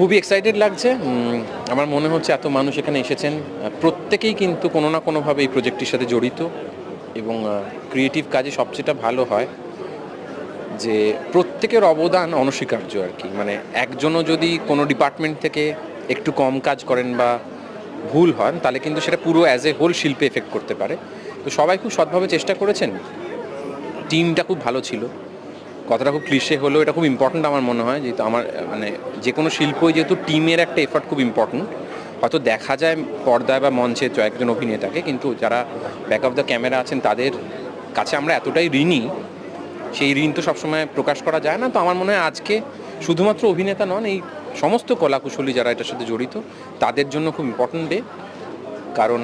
খুবই এক্সাইটেড লাগছে। আমার মনে হচ্ছে এত মানুষ এখানে এসেছেন। প্রত্যেকেই কিন্তু কোনো না কোনোভাবে এই প্রজেক্টটির সাথে জড়িত এবং ক্রিয়েটিভ কাজে সবচেয়েটা ভালো হয় যে প্রত্যেকের অবদান অনস্বীকার্য আর কি। মানে একজনও যদি কোনো ডিপার্টমেন্ট থেকে একটু কম কাজ করেন বা ভুল হন, তাহলে কিন্তু সেটা পুরো অ্যাজ এ হোল শিল্পে এফেক্ট করতে পারে। তো সবাই খুব সৎভাবে চেষ্টা করেছেন। টিমটা খুব ভালো ছিল। কথাটা খুব ক্লিশে হলেও এটা খুব ইম্পর্ট্যান্ট আমার মনে হয়, যেহেতু আমার মানে যে কোনো শিল্পই যেহেতু টিমের একটা এফার্ট খুব ইম্পর্ট্যান্ট হয়তো দেখা যায় পর্দায় বা মঞ্চে একজন অভিনেতাকে, কিন্তু যারা ব্যাক অফ দ্য ক্যামেরা আছেন তাদের কাছে আমরা এতটাই ঋণী, সেই ঋণ তো সবসময় প্রকাশ করা যায় না। তো আমার মনে হয় আজকে শুধুমাত্র অভিনেতা নন, এই সমস্ত কলাকুশলী যারা এটার সাথে জড়িত, তাদের জন্য খুব ইম্পর্ট্যান্ট ডে কারণ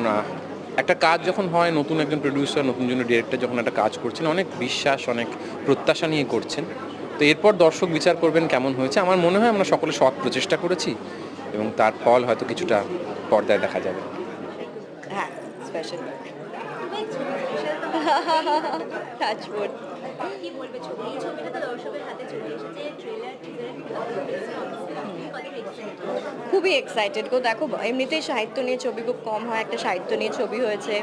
একটা কাজ যখন হয়, নতুন একজন প্রডিউসার নতুন জন্য ডিরেক্টর যখন একটা কাজ করছেন, অনেক বিশ্বাস, অনেক প্রত্যাশা নিয়ে করছেন। তো এরপর দর্শক বিচার করবেন কেমন হয়েছে? আমার মনে হয় আমরা সকলে সৎ প্রচেষ্টা করেছি এবং তার ফল হয়তো কিছুটা পর্দায় দেখা যাবে। হ্যাঁ স্পেশাল কি বলবে ছবি? এই ছবিটা তো দর্শকের হাতে চলে এসেছে। ট্রেলার খুবই এক্সাইটেড গো। দেখো এমনিতেই সাহিত্য নিয়ে ছবি খুব কম হয় একটা সাহিত্য নিয়ে ছবি হয়েছে।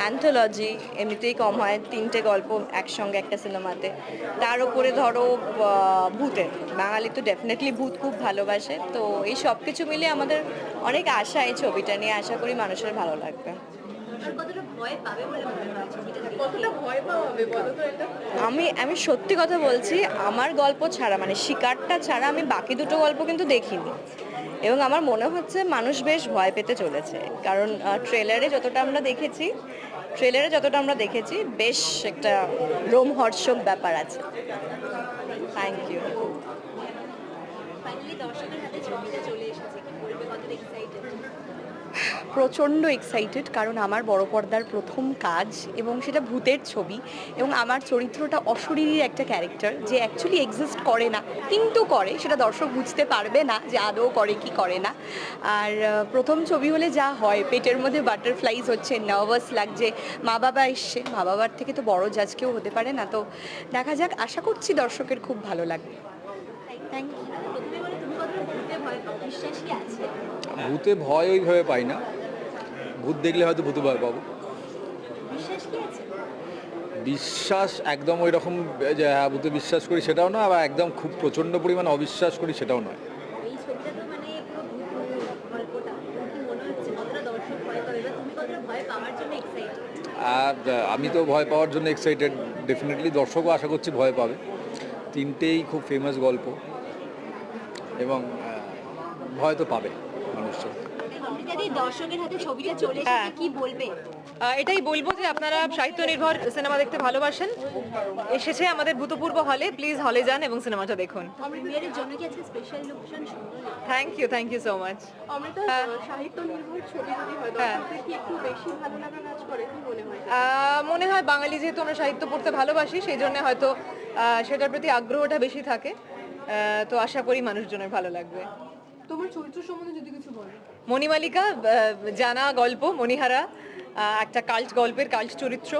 অ্যান্থোলজি এমনিতেই কম হয় তিনটে গল্প একসঙ্গে একটা সিনেমাতে তার উপরে ধরো ভূতের। বাঙালি তো ডেফিনেটলি ভূত খুব ভালোবাসে। তো এই সব কিছু মিলে আমাদের অনেক আশা এই ছবিটা নিয়ে। আশা করি মানুষের ভালো লাগবে। ভয় পাবে বলে মনে হয় ছবিটা কতটা আমি আমি সত্যি কথা বলছি আমার গল্প ছাড়া মানে শিকারটা ছাড়া আমি বাকি দুটো গল্প কিন্তু দেখিনি। এবং আমার মনে হচ্ছে মানুষ বেশ ভয় পেতে চলেছে। কারণ ট্রেলারে যতটা আমরা দেখেছি ট্রেলারে যতটা আমরা দেখেছি বেশ একটা রোমহর্ষক ব্যাপার আছে। থ্যাংক ইউ ফাইনালি দর্শকের হাতে ছবিটা চলে এসেছে কি বলবে? কতটা এক্সাইটেড প্রচণ্ড এক্সাইটেড কারণ আমার বড় পর্দার প্রথম কাজ এবং সেটা ভূতের ছবি এবং আমার চরিত্রটা অশরীরীর একটা ক্যারেক্টার যে অ্যাকচুয়ালি এক্সিস্ট করে না কিন্তু করে সেটা দর্শক বুঝতে পারবে না যে আদৌ করে কি করে না। আর প্রথম ছবি হলে যা হয় পেটের মধ্যে বাটারফ্লাইজ হচ্ছে নার্ভাস লাগছে মা বাবা এসছে মা বাবার থেকে তো বড় জাজ কেউ হতে পারে না তো দেখা যাক আশা করছি দর্শকের খুব ভালো লাগবে। থ্যাংক ইউ ভূতে ভয় ওইভাবে পাই না। ভূত দেখলে হয়তো ভূতে ভয় পাবো। বিশ্বাস একদম ওই রকম যে হ্যাঁ ভূতে বিশ্বাস করি সেটাও না আবার একদম খুব প্রচণ্ড পরিমাণে অবিশ্বাস করি সেটাও নয়। মানে আর আমি তো ভয় পাওয়ার জন্য এক্সাইটেড ডেফিনেটলি দর্শকও আশা করছি ভয় পাবে। তিনটেই খুব ফেমাস গল্প। এবং ভয় তো পাবে মানুষজন। অমৃতাদি দর্শকের হাতে ছবিটা চলে হ্যাঁ। এসেছে কি বলবে? এটাই বলব যে আপনারা সাহিত্য নির্ভর সিনেমা দেখতে ভালোবাসেন। এসেছে আমাদের ভূতপূর্ব হলে প্লিজ হলে যান এবং সিনেমাটা দেখুন। Thank you thank you so much মনে হয়? বাঙালি যেহেতু আমরা সাহিত্য পড়তে ভালোবাসি সেই জন্য হয়তো সেটার প্রতি আগ্রহটা বেশি থাকে। তো আশা করি মানুষজনের ভালো লাগবে। তোমার চরিত্র সম্বন্ধে যদি কিছু বলো। মণিমালিকা জানা গল্প মণিহারা একটা কাল্ট গল্পের কাল্ট চরিত্র।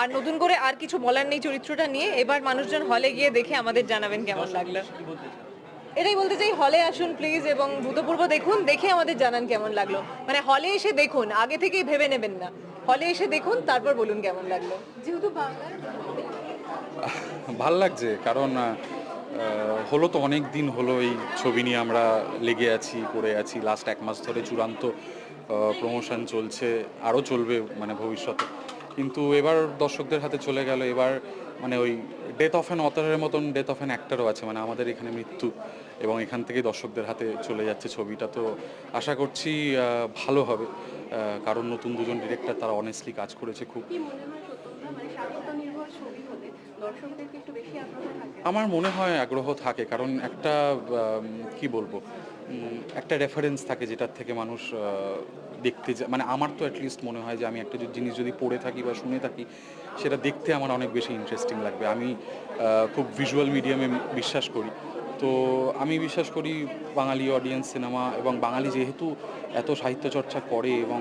আর নতুন করে আর কিছু বলার নেই চরিত্রটা নিয়ে। এবার মানুষজন হলে গিয়ে দেখে আমাদের জানাবেন কেমন লাগল। এটাই বলতে চাই হলে আসুন প্লিজ এবং ভূতপূর্ব দেখুন দেখে আমাদের জানান কেমন লাগল। মানে হলে এসে দেখুন আগে থেকেই ভেবে নেবেন না। হলে এসে দেখুন তারপর বলুন কেমন লাগল। যেহেতু ভালো লাগছে কারণ হলো তো অনেক দিন হলো এই ছবি নিয়ে আমরা লেগে আছি করে আছি। লাস্ট এক মাস ধরে চূড়ান্ত প্রমোশন চলছে, আরও চলবে মানে ভবিষ্যতে। কিন্তু এবার দর্শকদের হাতে চলে গেল, এবার মানে ওই ডেথ অফ অ্যান অথারের মতন ডেথ অফ অ্যান অ্যাক্টারও আছে মানে আমাদের এখানে মৃত্যু এবং এখান থেকে দর্শকদের হাতে চলে যাচ্ছে ছবিটা। তো আশা করছি ভালো হবে কারণ নতুন দুজন ডিরেক্টর তারা অনেস্টলি কাজ করেছে খুব আমার মনে হয় আগ্রহ থাকে, কারণ একটা কি বলব একটা রেফারেন্স থাকে যেটার থেকে মানুষ দেখতে মানে আমার তো অ্যাটলিস্ট মনে হয় যে আমি একটা জিনিস যদি পড়ে থাকি বা শুনে থাকি, সেটা দেখতে আমার অনেক বেশি ইন্টারেস্টিং লাগবে। আমি খুব ভিজুয়াল মিডিয়ামে বিশ্বাস করি। তো আমি বিশ্বাস করি বাঙালি অডিয়েন্স সিনেমা এবং বাঙালি যেহেতু এত সাহিত্য চর্চা করে এবং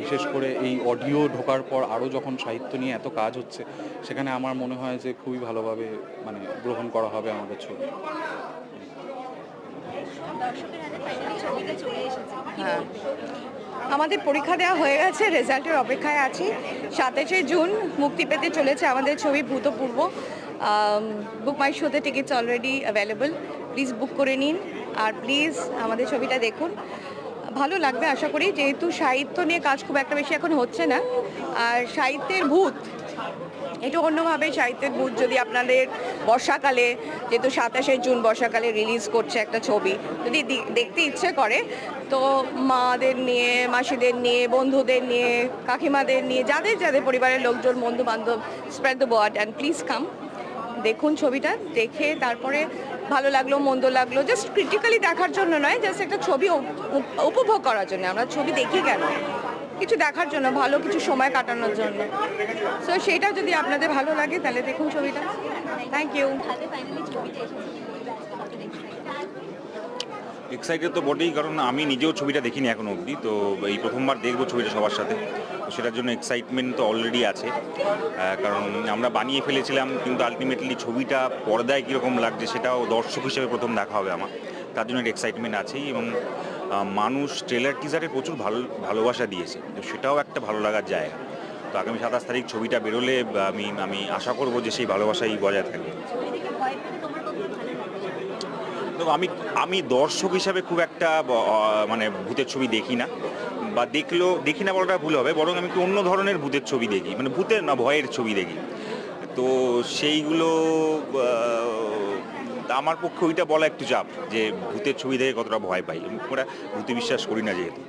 বিশেষ করে এই অডিও ঢোকার পর আরও যখন সাহিত্য নিয়ে এত কাজ হচ্ছে, সেখানে আমার মনে হয় যে খুবই ভালোভাবে মানে গ্রহণ করা হবে আমাদের ছবি। হ্যাঁ। আমাদের পরীক্ষা দেওয়া হয়ে গেছে রেজাল্টের অপেক্ষায় আছি। সাতাশে জুন মুক্তি পেতে চলেছে আমাদের ছবি ভূতপূর্ব। বুক মাই শোতে tickets already available please book করে নিন। আর প্লিজ আমাদের ছবিটা দেখুন। ভালো লাগবে আশা করি, যেহেতু সাহিত্য নিয়ে কাজ খুব একটা বেশি এখন হচ্ছে না। আর সাহিত্যের ভূত, একটু অন্যভাবে সাহিত্যের ভূত যদি আপনাদের বর্ষাকালে, যেহেতু সাতাশে জুন বর্ষাকালে রিলিজ করছে একটা ছবি, যদি দেখতে ইচ্ছে করে, তো মাদের নিয়ে, মাসিদের নিয়ে, বন্ধুদের নিয়ে, কাকিমাদের নিয়ে, যাদের যাদের পরিবারের লোকজন বন্ধু বান্ধব spread the word and please come দেখুন ছবিটা, দেখে তারপরে ভালো লাগল, মন্দ লাগল জাস্ট ক্রিটিক্যালি দেখার জন্য নয় জাস্ট একটা ছবি উপ- উপ- উপভোগ করার জন্য, আমরা ছবি দেখি কেন? কিছু দেখার জন্য, ভালো কিছু সময় কাটানোর জন্য। সো সেইটা যদি আপনাদের ভালো লাগে, তাহলে দেখুন ছবিটা। থ্যাংক ইউ হাতে ফাইনালি ছবিটা এসেছে কি বলবে আজকে কতটা excited? এক্সাইটেড তো বটেই, কারণ আমি নিজেও ছবিটা দেখিনি এখনও অবধি, তো এই প্রথমবার দেখব ছবিটা সবার সাথে। তো সেটার জন্য এক্সাইটমেন্ট তো অলরেডি আছে। কারণ আমরা বানিয়ে ফেলেছিলাম, কিন্তু আলটিমেটলি ছবিটা পর্দায় কীরকম লাগছে সেটাও দর্শক হিসেবে প্রথম দেখা হবে আমার। তার জন্য একটা এক্সাইটমেন্ট আছেই এবং মানুষ ট্রেলার টিজারে প্রচুর ভালো, ভালোবাসা দিয়েছে। তো সেটাও একটা ভালো লাগার জায়গা। তো আগামী সাতাশ তারিখ ছবিটা বেরোলে, আমি আমি আশা করব যে সেই ভালোবাসাই বজায় থাকবে? তো আমি আমি দর্শক হিসাবে খুব একটা মানে ভূতের ছবি দেখি না, বা দেখলেও, দেখি না বলাটা ভুল হবে, বরং আমি অন্য ধরনের ভূতের ছবি দেখি মানে ভূতের না, ভয়ের ছবি দেখি। তো সেইগুলো আমার পক্ষে ওইটা বলা একটু চাপ, যে ভূতের ছবি দেখে কতটা ভয় পাই। আমি ওরা ভূতে বিশ্বাস করি না যেহেতু।